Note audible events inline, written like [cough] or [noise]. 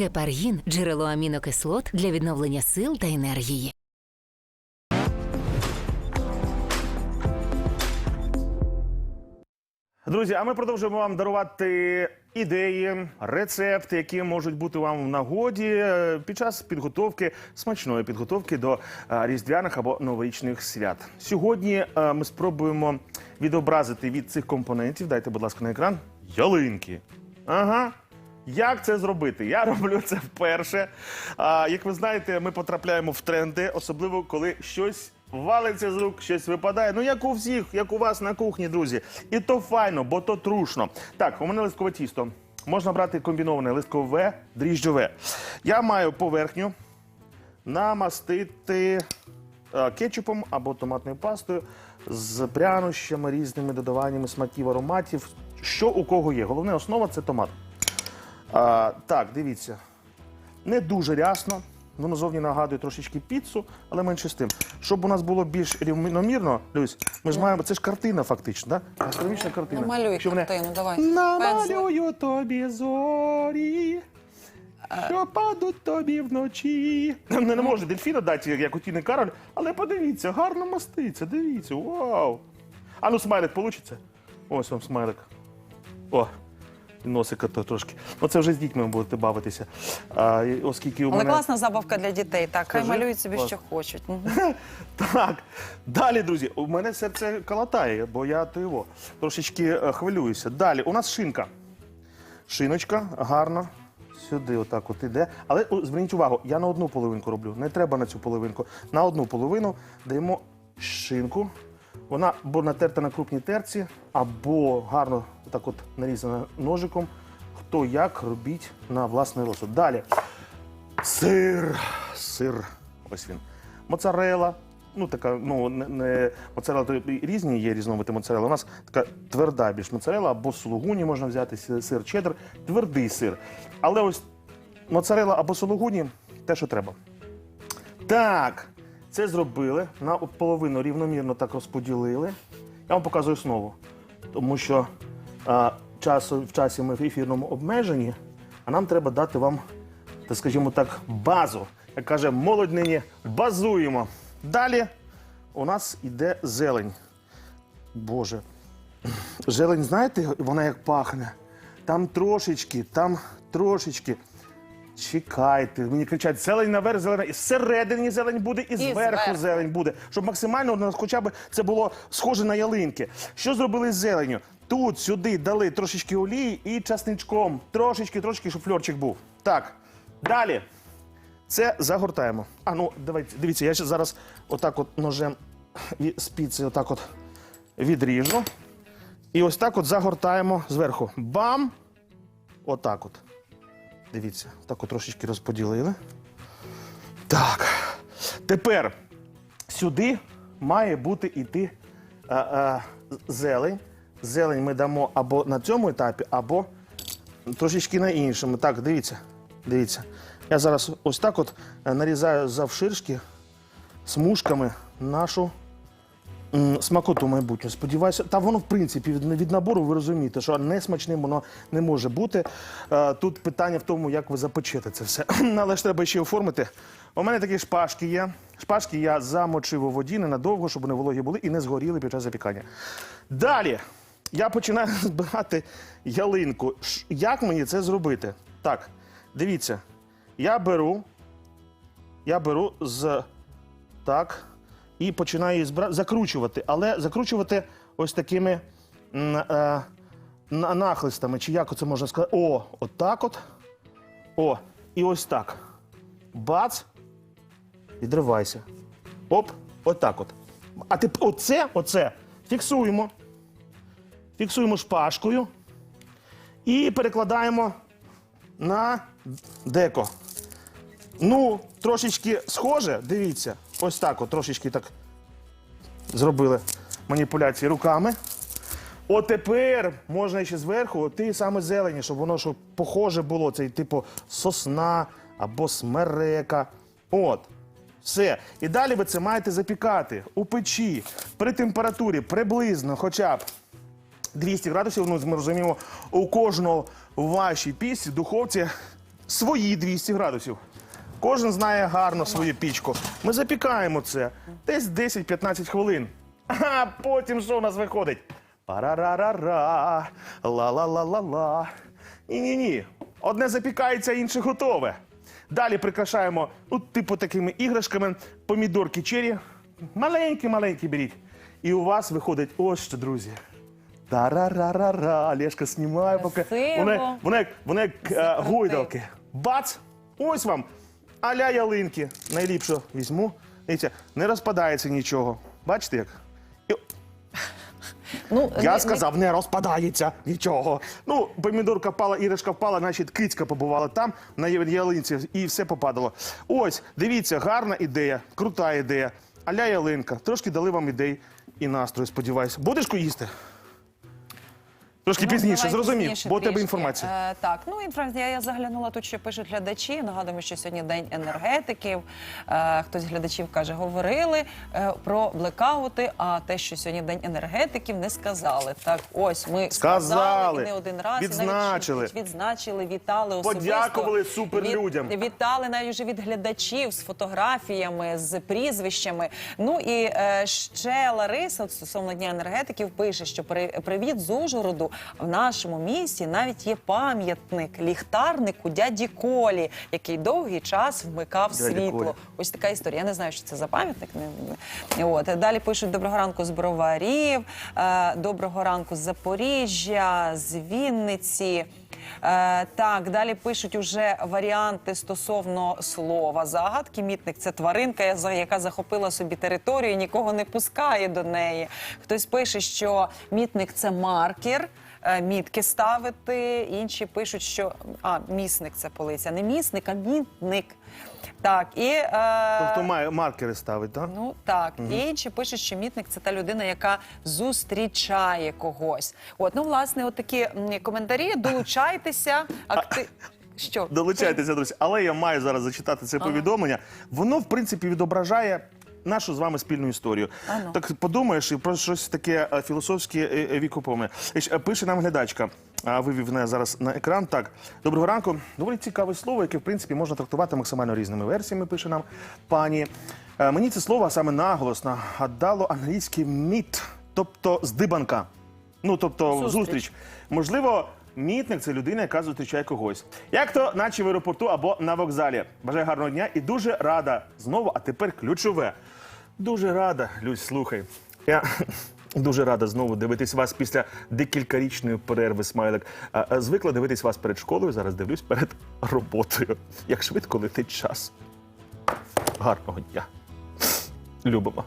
Гепаргін джерело амінокислот для відновлення сил та енергії. Друзі, а ми продовжуємо вам дарувати ідеї, рецепти, які можуть бути вам в нагоді е, під час підготовки смачної підготовки до е, різдвяних або новорічних свят. Сьогодні е, ми спробуємо відобразити від цих компонентів. Дайте, будь ласка, на екран ялинки. Ага. Як це зробити? Я [laughs] роблю це вперше. А, як ви знаєте, ми потрапляємо в тренди, особливо коли щось валиться з рук, щось випадає. Ну, як у всіх, як у вас на кухні, друзі. І то файно, бо то трушно. Так, у мене листкове тісто. Можна брати комбіноване листкове, дріжджове. Я маю поверхню намастити е, кетчупом або томатною пастою з прянощами, різними додаваннями смаків, ароматів. Що у кого є. Головне основа це томат. А, так, дивіться. Не дуже рясно. Воно зовні нагадує трошечки піцу, але менше з тим. Щоб у нас було більш рівномірно, Люсь, ми ж маємо. Це ж картина, фактично, да? Астрономічна картина. Намалюй Якщо мене- картину, давай. Намалюю тобі зорі, що падуть тобі вночі. Не, не може дельфіна дати, як у Тіни Кароль, але подивіться, гарно маститься, дивіться, вау. А ну смайлик получиться? Ось вам смайлик. О, і носика то трошки. Ну це вже з дітьми будете бавитися. А, і оскільки у Але мене... класна забавка для дітей. Так, хай Скажи. малюють собі, Клас. що хочуть. Мгм. [laughs] Так, далі, друзі, у мене серце калатає, бо я то його трошечки е, хвилююся. Далі, у нас шинка. Шиночка гарно. Сюди, отак от іде. Але о, зверніть увагу, я на одну половинку роблю. Не треба на цю половинку. На одну половину даємо шинку. Вона або натерта на крупній терці, або гарно так от нарізана ножиком. Хто як робіть на власний розсуд. Далі. Сир. Сир. Ось він. Моцарела. Ну, така, ну, не, не моцарела, то різні є різновиди моцарели. У нас така тверда більш моцарела, або сулугуні можна взяти, сир чеддер, твердий сир. Але ось моцарела або сулугуні те, що треба. Так, це зробили. На половину рівномірно так розподілили. Я вам показую основу. Тому що а, часу, в часі ми в ефірному обмеженні, а нам треба дати вам, так скажімо так, базу. Як каже молодь нині, базуємо. Далі у нас іде зелень. Боже. Зелень, знаєте, вона як пахне. Там трошечки, там трошечки. Чекайте, мені кричать, зелень наверх, зелена. І всередині зелень буде, і, зверху зверху. зелень буде. Щоб максимально хоча б це було схоже на ялинки. Що зробили з зеленню? Тут сюди дали трошечки олії і часничком. Трошечки, трошечки, щоб фльорчик був. Так. Далі. Це загортаємо. А ну, давайте, дивіться, я ще зараз отак от ножем і спіці отак от відріжу. І ось так от загортаємо зверху. Бам! Отак от. Дивіться, так от трошечки розподілили. Так. Тепер сюди має бути іти а, а, зелень. Зелень ми дамо або на цьому етапі, або трошечки на іншому. Так, дивіться. Дивіться. Я зараз ось так от е, нарізаю завширшки смужками нашу смакоту майбутню. Сподіваюся, та воно в принципі від, від набору ви розумієте, що несмачним воно не може бути. Е, Тут питання в тому, як ви запечете це все. [clears throat] Але ж треба ще оформити. У мене такі шпажки є. Шпажки я замочив у воді ненадовго, щоб вони вологі були і не згоріли під час запікання. Далі я починаю [laughs] збирати ялинку. Як мені це зробити? Так, дивіться, я беру, я беру з так і починаю її збира... закручувати, але закручувати ось такими е, на- нахлистами, чи як це можна сказати? О, отак от. О, і ось так. Бац. Відривайся. Оп, отак от. А ти оце, оце фіксуємо. Фіксуємо шпажкою і перекладаємо на деко. Ну, трошечки схоже, дивіться, ось так, от трошечки так зробили маніпуляції руками. От тепер можна ще зверху ти саме зелені, щоб воно щоб похоже було, цей типу сосна або смерека. От. Все. І далі ви це маєте запікати у печі при температурі приблизно хоча б 200 градусів. Ну, ми розуміємо, у кожного в вашій пісці, духовці свої 200 градусів. Кожен знає гарно свою пічку. Ми запікаємо це десь 10-15 хвилин. А потім що у нас виходить? Парарарара, ла-ла-ла-ла-ла. Ні-ні-ні. Одне запікається, інше готове. Далі прикрашаємо, ну, типу такими іграшками, помідорки чері. Маленькі-маленькі беріть. І у вас виходить ось що, друзі. Тарарарара. Олешка знімає поки. Красиво. Вона, як- вона як, вона як е, гойдалки. Бац! Ось вам. Аля ялинки. Найліпше візьму. Дивіться, не розпадається нічого. Бачите як? І Ну, я не- сказав, не розпадається нічого. Ну, помідорка впала, іришка впала, значить кицька побувала там на ялинці і все попадало. Ось, дивіться, гарна ідея, крута ідея. Аля ялинка. Трошки дали вам ідей і настрою, сподіваюся. Будеш їсти? Трошки Ну, пізніше, давай зрозумів, пізніше бо у тебе трішки. інформація. Е, так, ну інформація. Я заглянула тут, що пишуть глядачі. Нагадуємо, що сьогодні день енергетиків. Е, хтось з глядачів каже, говорили е, про блекаути, а те, що сьогодні день енергетиків, не сказали. Так, ось ми Сказали, і не один раз і відзначили. навіть відзначили, вітали особисто. Подякували суперлюдям. Від- Вітали навіть вже від глядачів з фотографіями, з прізвищами. Ну і е, ще Лариса стосовно дня енергетиків пише, що при, привіт з Ужгороду в нашому місті навіть є пам'ятник ліхтарнику дяді Колі, який довгий час вмикав Дяді світло. Колі. Ось така історія. Я не знаю, що це за пам'ятник. От далі пишуть доброго ранку з Броварів, е, доброго ранку з Запоріжжя, з Вінниці. Е, так, далі пишуть уже варіанти стосовно слова загадки. Мітник це тваринка, яка захопила собі територію і нікого не пускає до неї. Хтось пише, що мітник це маркер. Е, Мітки ставити, інші пишуть, що а місник це полиця, не місник, а мітник. Так, і е, Тобто має маркери ставить, так? Ну так, і інші пишуть, що мітник це та людина, яка зустрічає когось. От, ну власне, от такі коментарі. Долучайтеся. [laughs] Акти... Що Долучайтеся, друзі. Але я маю зараз зачитати це повідомлення. Воно, в принципі, відображає. Нашу з вами спільну історію. Ано. Так подумаєш і про щось таке е, філософське е, е, вікоповне. Пише нам глядачка, вивів мене зараз на екран. Так, доброго ранку. Доволі цікаве слово, яке в принципі можна трактувати максимально різними версіями. Пише нам пані. Мені це слово а саме наголос нагадало англійський міт, тобто здибанка. Ну тобто Зустріч. зустріч. Можливо, мітник це людина, яка зустрічає когось. Як то, наче в аеропорту або на вокзалі. Бажаю гарного дня і дуже рада знову, а тепер ключове. Дуже рада, Люсь, слухай. Я [laughs] дуже рада знову дивитись вас після декількарічної перерви, смайлик. Звикла дивитись вас перед школою, зараз дивлюсь перед роботою. Як швидко летить час. Гарного дня. Любимо.